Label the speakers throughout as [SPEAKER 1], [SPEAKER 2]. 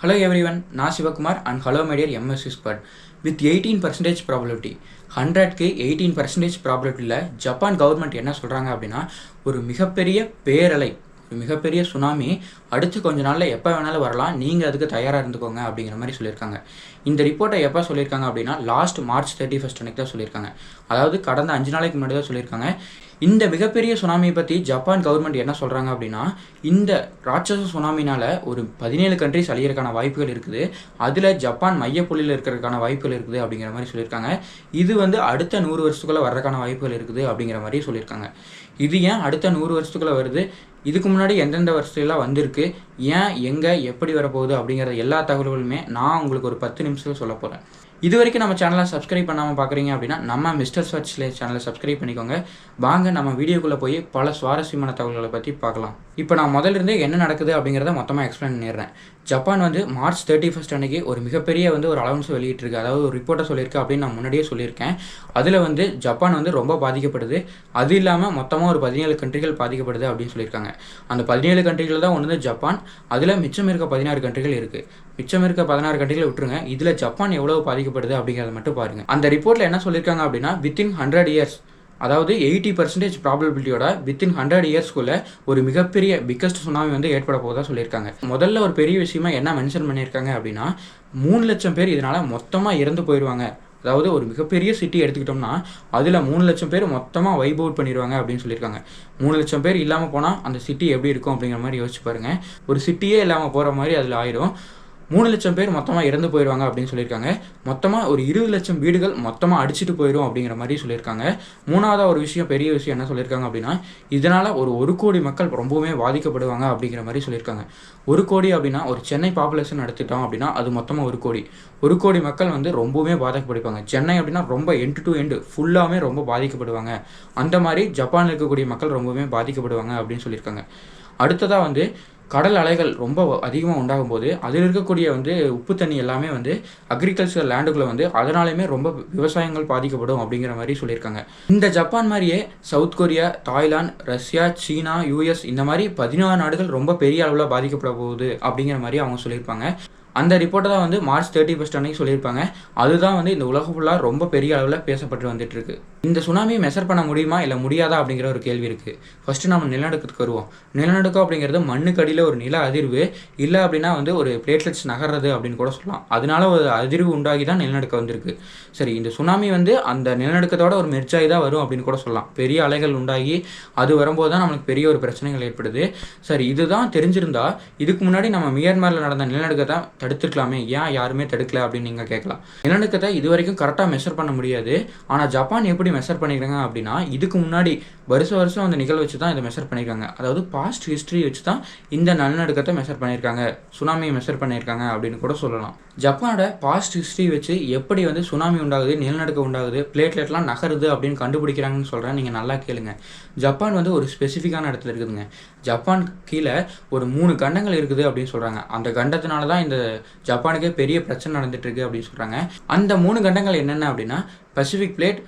[SPEAKER 1] Hello everyone நான் Sivakumar and hello my dear MSc squad with eighteen percentage probability ஹண்ட்ரட்க்கு eighteen percentage ப்ராபபிலிட்டியில் Japan government என்ன சொல்கிறாங்க அப்படின்னா ஒரு மிகப்பெரிய பேரலை ஒரு மிகப்பெரிய சுனாமி அடுத்து கொஞ்ச நாளில் எப்போ வேணாலும் வரலாம் நீங்கள் அதுக்கு தயாராக இருந்துக்கோங்க அப்படிங்கிற மாதிரி சொல்லியிருக்காங்க. இந்த ரிப்போர்ட்டை எப்போ சொல்லியிருக்காங்க அப்படின்னா லாஸ்ட் மார்ச் தேர்ட்டி ஃபஸ்ட் அன்னைக்கு தான் சொல்லியிருக்காங்க. அதாவது கடந்த அஞ்சு நாளைக்கு முன்னாடி தான் சொல்லியிருக்காங்க. இந்த மிகப்பெரிய சுனாமியை பற்றி ஜப்பான் கவர்மெண்ட் என்ன சொல்கிறாங்க அப்படின்னா இந்த ராட்சச சுனாமினால் ஒரு பதினேழு கண்ட்ரிஸ் அழியறதுக்கான வாய்ப்புகள் இருக்குது. அதில் ஜப்பான் மையப்புள்ளியில் இருக்கிறதுக்கான வாய்ப்புகள் இருக்குது அப்படிங்கிற மாதிரி சொல்லியிருக்காங்க. இது வந்து அடுத்த நூறு வருஷத்துக்குள்ளே வர்றதுக்கான வாய்ப்புகள் இருக்குது அப்படிங்கிற மாதிரி சொல்லியிருக்காங்க. இது ஏன் அடுத்த நூறு வருஷத்துக்குள்ளே வருது? இதுக்கு முன்னாடி எந்தெந்த வருஷத்துலாம் வந்திருக்கு? ஏன் எங்கே எப்படி வரப்போகுது? அப்படிங்கிற எல்லா தகவல்களுமே நான் உங்களுக்கு ஒரு பத்து நிமிஷத்தில் சொல்ல போகிறேன் இது வரைக்கும் நம்ம சேனலை சப்ஸ்கிரைப் பண்ணாமல் பார்க்குறீங்க அப்படின்னா நம்ம மிஸ்டர் சர்ச்சில் சேனலை சப்ஸ்கிரைப் பண்ணிக்கோங்க. வாங்க நம்ம வீடியோக்குள்ளே போய் பல சுவாரஸ்யமான தகவல்களை பற்றி பார்க்கலாம். இப்போ நான் முதல்ல இருந்தே என்ன நடக்குது அப்படிங்கிறத மொத்தமாக எக்ஸ்பிளைன் பண்ணிடுறேன். ஜப்பான் வந்து மார்ச் தேர்ட்டி ஃபஸ்ட் அன்னைக்கு ஒரு மிகப்பெரிய வந்து ஒரு அலவன்ஸ் வெளியிட்டிருக்கு. அதாவது ஒரு ரிப்போர்ட்டை சொல்லியிருக்கு அப்படின்னு நான் முன்னாடியே சொல்லியிருக்கேன். அதில் வந்து ஜப்பான் வந்து ரொம்ப பாதிக்கப்படுது. அது இல்லாமல் மொத்தமாக ஒரு பதினேழு கண்ட்ரிகள் பாதிக்கப்படுது அப்படின்னு சொல்லியிருக்காங்க. அந்த பதினேழு கண்ட்ரிகள் தான் ஒன்று வந்து ஜப்பான் அதில் மிச்சம் இருக்க பதினாறு கண்ட்ரிகள் இருக்குது மிச்சம் இருக்க பதினாறு கண்ட்ரிகளை விட்டுருங்க. இதில் ஜப்பான் எவ்வளோ பாதிக்கப்படுது அப்படிங்கிறத மட்டும் பாருங்க. அந்த ரிப்போர்ட்டில் என்ன சொல்லியிருக்காங்க அப்படின்னா வித்தின் ஹண்ட்ரட் இயர்ஸ் அதாவது எயிட்டி பர்சன்டேஜ் ப்ராபபிலிட்டியோட வித்தின் ஹண்ட்ரட் இயர்ஸ்க்குள்ள ஒரு மிகப்பெரிய பிக்கஸ்ட் சுனாமி வந்து ஏற்பட போதா சொல்லியிருக்காங்க. முதல்ல ஒரு பெரிய விஷயமா என்ன மென்ஷன் பண்ணியிருக்காங்க அப்படின்னா மூணு லட்சம் பேர் இதனால் மொத்தமாக இறந்து போயிடுவாங்க அதாவது ஒரு மிகப்பெரிய சிட்டி எடுத்துக்கிட்டோம்னா அதில் மூணு லட்சம் பேர் மொத்தமாக வைப் அவுட் பண்ணிடுவாங்க அப்படின்னு சொல்லியிருக்காங்க. மூணு லட்சம் பேர் இல்லாமல் போனால் அந்த சிட்டி எப்படி இருக்கும் அப்படிங்கிற மாதிரி யோசிச்சு பாருங்கள் ஒரு சிட்டியே இல்லாமல் போகிற மாதிரி அதில் ஆயிடும். மூணு லட்சம் பேர் மொத்தமாக இறந்து போயிடுவாங்க அப்படின்னு சொல்லியிருக்காங்க. மொத்தமாக ஒரு இருபது லட்சம் வீடுகள் மொத்தமாக அடிச்சிட்டு போயிடும் அப்படிங்கிற மாதிரி சொல்லியிருக்காங்க. மூணாவதாக ஒரு விஷயம் பெரிய விஷயம் என்ன சொல்லியிருக்காங்க அப்படின்னா இதனால் ஒரு ஒரு கோடி மக்கள் ரொம்பவுமே பாதிக்கப்படுவாங்க அப்படிங்கிற மாதிரி சொல்லியிருக்காங்க. ஒரு கோடி அப்படின்னா ஒரு சென்னை பாப்புலேஷன் எடுத்துட்டோம் அப்படின்னா அது மொத்தமாக ஒரு கோடி. ஒரு கோடி மக்கள் வந்து ரொம்பவுமே பாதிக்கப்படுவாங்க. சென்னை அப்படின்னா ரொம்ப எண்டு டு எண்டு ஃபுல்லாகவே ரொம்ப பாதிக்கப்படுவாங்க. அந்த மாதிரி ஜப்பானில் இருக்கக்கூடிய மக்கள் ரொம்பவுமே பாதிக்கப்படுவாங்க அப்படின்னு சொல்லியிருக்காங்க. அடுத்ததாக வந்து கடல் அலைகள் ரொம்ப அதிகமாக உண்டாகும் போது அதில் இருக்கக்கூடிய வந்து உப்பு தண்ணி எல்லாமே வந்து அக்ரிகல்ச்சர் லேண்டுக்குள்ளே வந்து அதனாலையுமே ரொம்ப விவசாயங்கள் பாதிக்கப்படும் அப்படிங்கிற மாதிரி சொல்லியிருக்காங்க. இந்த ஜப்பான் மாதிரியே சவுத் கொரியா தாய்லாந்து ரஷ்யா சீனா யூஎஸ் இந்த மாதிரி பதினாறு நாடுகள் ரொம்ப பெரிய அளவில் பாதிக்கப்பட போகுது அப்படிங்கிற மாதிரி அவங்க சொல்லியிருப்பாங்க. அந்த ரிப்போர்ட்டை தான் வந்து மார்ச் தேர்ட்டி ஃபஸ்ட் அன்னைக்கு சொல்லியிருப்பாங்க. அதுதான் வந்து இந்த உலகம் ஃபுல்லாக ரொம்ப பெரிய அளவில் பேசப்பட்டு வந்துட்டு இருக்கு. இந்த சுனாமியை மெஷர் பண்ண முடியுமா இல்லை முடியாதா அப்படிங்கிற ஒரு கேள்வி இருக்குது ஃபஸ்ட்டு நம்ம நிலநடுக்கத்துக்கு வருவோம். நிலநடுக்கம் அப்படிங்கிறது மண்ணுக்கு அடியில் ஒரு நில அதிர்வு இல்லை அப்படின்னா வந்து ஒரு பிளேட்லெட்ஸ் நகர்றது அப்படின்னு கூட சொல்லலாம். அதனால ஒரு அதிர்வு உண்டாகி தான் நிலநடுக்கம் வந்திருக்கு. சரி இந்த சுனாமி வந்து அந்த நிலநடுக்கத்தோட ஒரு மெர்ச்சாகி தான் வரும் அப்படின்னு கூட சொல்லலாம். பெரிய அலைகள் உண்டாகி அது வரும்போது தான் நம்மளுக்கு பெரிய ஒரு பிரச்சனைகள் ஏற்படுது. சரி இதுதான் தெரிஞ்சிருந்தா இதுக்கு முன்னாடி நம்ம மியான்மரில் நடந்த நிலநடுக்கத்தை தடுத்துருக்கலாமே. ஏன் யாருமே தடுக்கல அப்படின்னு நீங்கள் கேட்கலாம். நிலநடுக்கத்தை இது வரைக்கும் கரெக்டாக மெஷர் பண்ண முடியாது. ஆனால் ஜப்பான் எப்படி மெஷர் பண்ணிக்கிறாங்க அப்படின்னா இதுக்கு முன்னாடி வருஷ வருஷம் அந்த நிகழ்வு வச்சு தான் இதை மெஷர் பண்ணியிருக்காங்க அதாவது பாஸ்ட் ஹிஸ்ட்ரி வச்சு தான் இந்த நிலநடுக்கத்தை மெஷர் பண்ணியிருக்காங்க சுனாமியை மெஷர் பண்ணியிருக்காங்க அப்படின்னு கூட சொல்லலாம். ஜப்பானோட பாஸ்ட் ஹிஸ்ட்ரி வச்சு எப்படி வந்து சுனாமி உண்டாகுது நிலநடுக்கம் உண்டாகுது பிளேட்லெட்லாம் நகருது அப்படின்னு கண்டுபிடிக்கிறாங்கன்னு சொல்கிறேன் நீங்கள் நல்லா கேளுங்க. ஜப்பான் வந்து ஒரு ஸ்பெசிஃபிக்கான இடத்துல இருக்குதுங்க. ஜப்பான் கீழே ஒரு மூணு கண்டங்கள் இருக்குது அப்படின்னு சொல்கிறாங்க அந்த கண்டத்தினால தான் இந்த ஜப்பானுக்கே பெரிய பிரச்சனை நடந்துட்டு இருக்கு அப்படின்னு சொல்கிறாங்க அந்த மூணு கண்டங்கள் என்னென்ன அப்படின்னா Pacific plate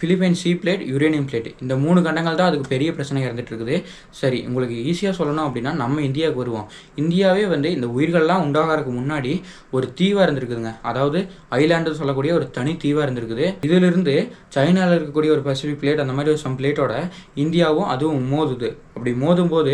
[SPEAKER 1] Philippine sea plate uranium plate இந்த மூணு கண்டங்கள் தான் அதுக்கு பெரிய பிரச்சனை இருந்துட்டு இருக்குது. சரி உங்களுக்கு ஈஸியாக சொல்லணும் அப்படின்னா நம்ம இந்தியாவுக்கு வருவோம். இந்தியாவே வந்து இந்த உயிர்கள்லாம் உண்டாகிறதுக்கு முன்னாடி ஒரு தீவாக இருந்திருக்குதுங்க. அதாவது ஐலாண்டு சொல்லக்கூடிய ஒரு தனி தீவாக இருந்திருக்குது. இதிலிருந்து சைனாவில் இருக்கக்கூடிய ஒரு பசிபிக் பிளேட் அந்த மாதிரி ஒரு சம் பிளேட்டோட இந்தியாவும் அதுவும் மோதுது. அப்படி மோதும் போது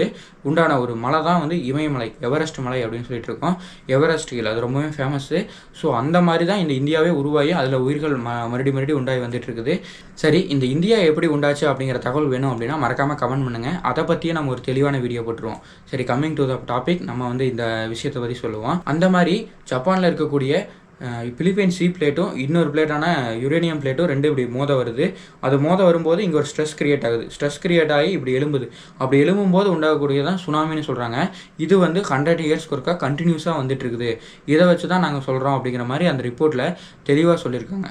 [SPEAKER 1] உண்டான ஒரு மலை தான் வந்து இமயமலை எவரெஸ்ட் மலை அப்படின்னு சொல்லிட்டு இருக்கோம். எவரெஸ்ட் ஹில் அது ரொம்பவே ஃபேமஸ்ஸு ஸோ அந்த மாதிரி தான் இந்த இந்தியாவே உருவாகி அதில் உயிர்கள் ம மறுபடி மறுபடி உண்டாகி வந்துட்டு இருக்குது. சரி இந்த இந்தியா எப்படி உண்டாச்சு அப்படிங்கிற தகவல் வேணும் அப்படின்னா மறக்காமல் கமெண்ட் பண்ணுங்கள் அதை பற்றியே நம்ம ஒரு தெளிவான வீடியோ போட்டுருவோம். சரி கம்மிங் டு த டாபிக் நம்ம வந்து இந்த விஷயத்தை பற்றி சொல்லுவோம். அந்த மாதிரி ஜப்பானில் இருக்கக்கூடிய பிலிப்பைன் சி பிளேட்டும் இன்னொரு பிளேட்டான யுரேனியம் பிளேட்டும் ரெண்டு இப்படி மோத வருது. அது மோத வரும்போது இங்கே ஒரு ஸ்ட்ரெஸ் கிரியேட் ஆகுது. ஸ்ட்ரெஸ் கிரியேட் ஆகி இப்படி எலும்புது அப்படி எழும்பும்போது உண்டாகக்கூடியதான் சுனாமின்னு சொல்கிறாங்க இது வந்து ஹண்ட்ரட் இயர்ஸ்க்கு ஒருக்கா கண்டினியூஸாக வந்துட்டு இருக்குது. இதை வச்சு தான் நாங்கள் சொல்கிறோம் அப்படிங்கிற மாதிரி அந்த ரிப்போர்ட்டில் தெளிவாக சொல்லியிருக்காங்க.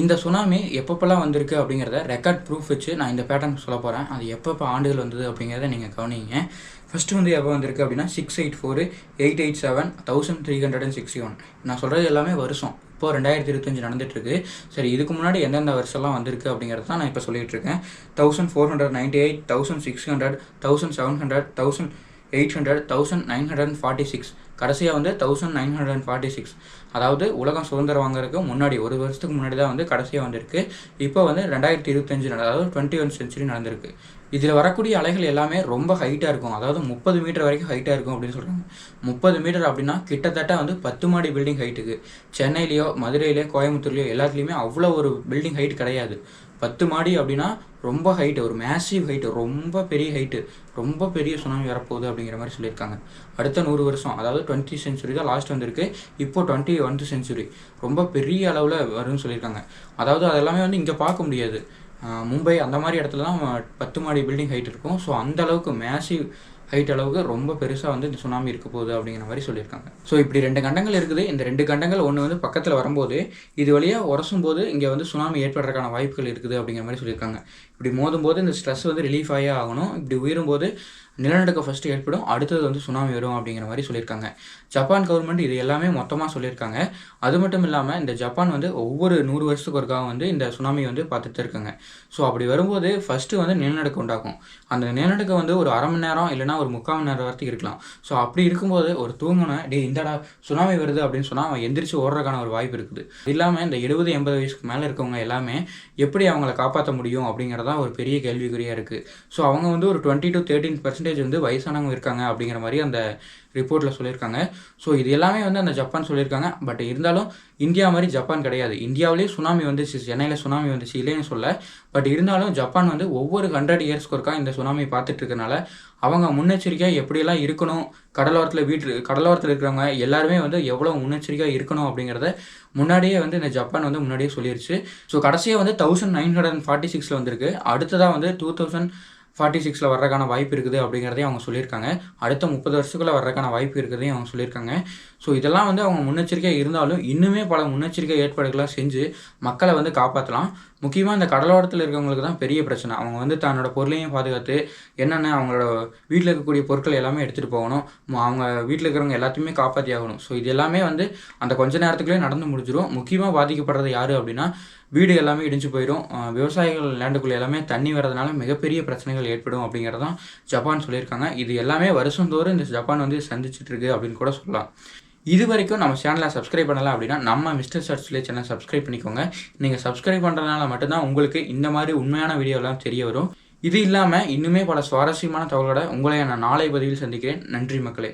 [SPEAKER 1] இந்த சுனாமி எப்பப்பெல்லாம் வந்திருக்கு அப்படிங்கிறத ரெக்கார்ட் ப்ரூஃப் வச்சு நான் இந்த பேட்டர்ன் சொல்ல போகிறேன் அது எப்பப்போ ஆண்டுகள் வந்தது அப்படிங்கிறத நீங்கள் கவனிங்க. ஃபஸ்ட்டு வந்து எப்போ வந்திருக்கு அப்படின்னா six eight four eight eight seven thousand three hundred and sixty one நான் சொல்கிறது எல்லாமே வருஷம். இப்போது ரெண்டாயிரத்தி இருபத்தஞ்சு நடந்துட்டுருக்கு. சரி இதுக்கு முன்னாடி எந்தெந்த வருஷம்லாம் வந்திருக்கு அப்படிங்கிறது தான் நான் இப்போ சொல்லிகிட்டு இருக்கேன் thousand four hundred ninety eight thousand six hundred thousand seven hundred thousand eight hundred thousand nine hundred forty six கடைசியாக வந்து thousand nine hundred and forty six அதாவது உலகம் சுதந்திரம் வாங்குறதுக்கு முன்னாடி ஒரு வருஷத்துக்கு முன்னாடி தான் வந்து கடைசியாக வந்திருக்கு. இப்போ வந்து ரெண்டாயிரத்தி இருபத்தஞ்சு அதாவது டுவெண்ட்டி ஒன் சென்ச்சுரி நடந்திருக்கு. இதில் வரக்கூடிய அலைகள் எல்லாமே ரொம்ப ஹைட்டாக இருக்கும். அதாவது முப்பது மீட்டர் வரைக்கும் ஹைட்டாக இருக்கும் அப்படின்னு சொல்கிறாங்க முப்பது மீட்டர் அப்படின்னா கிட்டத்தட்ட வந்து பத்து மாடி பில்டிங் ஹைட்டுக்கு சென்னையிலையோ மதுரையிலையோ கோயம்புத்தூர்லையோ எல்லாத்துலேயுமே அவ்வளோ ஒரு பில்டிங் ஹைட் கிடையாது. பத்து மாடி அப்படின்னா ரொம்ப ஹைட்டு ஒரு மேசிவ் ஹைட்டு ரொம்ப பெரிய ஹைட்டு ரொம்ப பெரிய சுனாமி வரப்போகுது அப்படிங்கிற மாதிரி சொல்லியிருக்காங்க. அடுத்த நூறு வருஷம் அதாவது டுவெண்ட்டி சென்ச்சுரி தான் லாஸ்ட் வந்திருக்கு. இப்போ டுவெண்ட்டி ஒன்த் செஞ்சுரி ரொம்ப பெரிய அளவில் வரும்னு சொல்லியிருக்காங்க. அதாவது அதெல்லாமே வந்து இங்கே பார்க்க முடியாது. மும்பை அந்த மாதிரி இடத்துல தான் பத்து மாடி பில்டிங் ஹைட் இருக்கும். ஸோ அந்த அளவுக்கு மேசிவ் ஹைட் அளவுக்கு ரொம்ப பெருசாக வந்து இந்த சுனாமி இருக்க போகுது அப்படிங்கிற மாதிரி சொல்லியிருக்காங்க. ஸோ இப்படி ரெண்டு கண்டங்கள் இருக்குது. இந்த ரெண்டு கண்டங்கள் ஒன்று வந்து பக்கத்தில் வரும்போது இது வழியாக உரசும் போது இங்கே வந்து சுனாமி ஏற்படுறதுக்கான வாய்ப்புகள் இருக்குது அப்படிங்கிற மாதிரி சொல்லியிருக்காங்க. இப்படி மோதும் போது இந்த ஸ்ட்ரெஸ் வந்து ரிலீஃப் ஆகியே ஆகணும். இப்படி உயரும் போது நிலநடுக்கம் ஃபஸ்ட்டு ஏற்படும் அடுத்தது வந்து சுனாமி வரும் அப்படிங்கிற மாதிரி சொல்லியிருக்காங்க. ஜப்பான் கவர்மெண்ட் இது எல்லாமே மொத்தமாக சொல்லியிருக்காங்க. அது மட்டும் இல்லாமல் இந்த ஜப்பான் வந்து ஒவ்வொரு நூறு வருஷத்துக்கு ஒருக்காக வந்து இந்த சுனாமி வந்து பார்த்துட்டு இருக்காங்க. ஸோ அப்படி வரும்போது ஃபஸ்ட்டு வந்து நிலநடுக்கம் உண்டாகும். அந்த நிலநடுக்கம் வந்து ஒரு அரை மணி நேரம் இல்லைனா ஒரு முக்கால் மணி நேரம் வரைக்கும் இருக்கலாம். ஸோ அப்படி இருக்கும்போது ஒரு தூங்கின டே இந்தடா சுனாமி வருது அப்படின்னு சொன்னால் அவன் எந்திரிச்சு ஓடுறதுக்கான ஒரு வாய்ப்பு இருக்குது. இல்லாமல் இந்த எழுபது எண்பது வயசுக்கு மேலே இருக்கவங்க எல்லாமே எப்படி அவங்கள காப்பாற்ற முடியும் அப்படிங்கிறதான் ஒரு பெரிய கேள்விக்குறியாக இருக்குது ஸோ அவங்க வந்து ஒரு twenty to thirteen percent percentage வந்து வயசானவங்க இருக்காங்க அப்படிங்கிற மாதிரி அந்த ரிப்போர்ட்டில் சொல்லியிருக்காங்க. ஸோ இது எல்லாமே வந்து அந்த ஜப்பான் சொல்லியிருக்காங்க. பட் இருந்தாலும் இந்தியா மாதிரி ஜப்பான் கிடையாது. இந்தியாவிலேயே சுனாமி வந்துச்சு. சென்னையில் சுனாமி வந்துச்சு. இல்லைன்னு சொல்ல. பட் இருந்தாலும் ஜப்பான் வந்து ஒவ்வொரு ஹண்ட்ரட் இயர்ஸ்க்கு ஒருக்கா இந்த சுனாமி பார்த்துட்டு இருக்கனால அவங்க முன்னெச்சரிக்கையாக எப்படியெல்லாம் இருக்கணும் கடலோரத்தில் வீட்டு கடலோரத்தில் இருக்கிறவங்க எல்லாருமே வந்து எவ்வளோ முன்னெச்சரிக்கையாக இருக்கணும் அப்படிங்கிறத முன்னாடியே வந்து இந்த ஜப்பான் வந்து முன்னாடியே சொல்லிருச்சு. ஸோ கடைசியாக வந்து thousand nine hundred and forty சிக்ஸில் வந்திருக்கு. அடுத்ததாக வந்து டூ தௌசண்ட் ஃபார்ட்டி சிக்ஸில் வர்றதுக்கான வாய்ப்பு இருக்குது அப்படிங்கிறதையும் அவங்க சொல்லியிருக்காங்க. அடுத்த முப்பது வருஷத்துக்குள்ளே வர்றதுக்கான வாய்ப்பு இருக்கிறதையும் அவங்க சொல்லியிருக்காங்க. ஸோ இதெல்லாம் வந்து அவங்க முன்னெச்சரிக்கையாக இருந்தாலும் இன்னுமே பல முன்னெச்சரிக்கை ஏற்பாடுகள்லாம் செஞ்சு மக்களை வந்து காப்பாற்றலாம் முக்கியமாக இந்த கடலோரத்தில் இருக்கவங்களுக்கு தான் பெரிய பிரச்சனை. அவங்க வந்து தன்னோட பொருளையும் பாதுகாத்து என்னென்ன அவங்களோட வீட்டில் இருக்கக்கூடிய பொருட்கள் எல்லாமே எடுத்துகிட்டு போகணும். அவங்க வீட்டில் இருக்கிறவங்க எல்லாத்தையுமே காப்பாற்றி ஆகணும். ஸோ இது எல்லாமே வந்து அந்த கொஞ்ச நேரத்துக்குள்ளே நடந்து முடிஞ்சிடும் முக்கியமாக பாதிக்கப்படுறது யார் அப்படின்னா வீடு எல்லாமே இடிஞ்சு போயிடும் விவசாயிகள் லேண்டுக்குள்ளே எல்லாமே தண்ணி வரதுனால மிகப்பெரிய பிரச்சனைகள் ஏற்படும் அப்படிங்கிறதான் ஜப்பான் சொல்லியிருக்காங்க. இது எல்லாமே வருஷந்தோறும் இந்த ஜப்பான் வந்து சந்திச்சுட்டு இருக்கு அப்படின்னு கூட சொல்லலாம். இது வரைக்கும் நம்ம சேனலை சப்ஸ்கிரைப் பண்ணலாம் அப்படின்னா நம்ம மிஸ்டர் சர்ச்லேயே சேனல் சப்ஸ்கிரைப் பண்ணிக்கோங்க. நீங்கள் சப்ஸ்கிரைப் பண்ணுறதுனால மட்டும்தான் உங்களுக்கு இந்த மாதிரி உண்மையான வீடியோலாம் தெரிய வரும். இது இல்லாமல் இன்னுமே பல சுவாரஸ்யமான தகவலோட உங்களை நான் நாளை பதிவில் சந்திக்கிறேன். நன்றி மக்களே.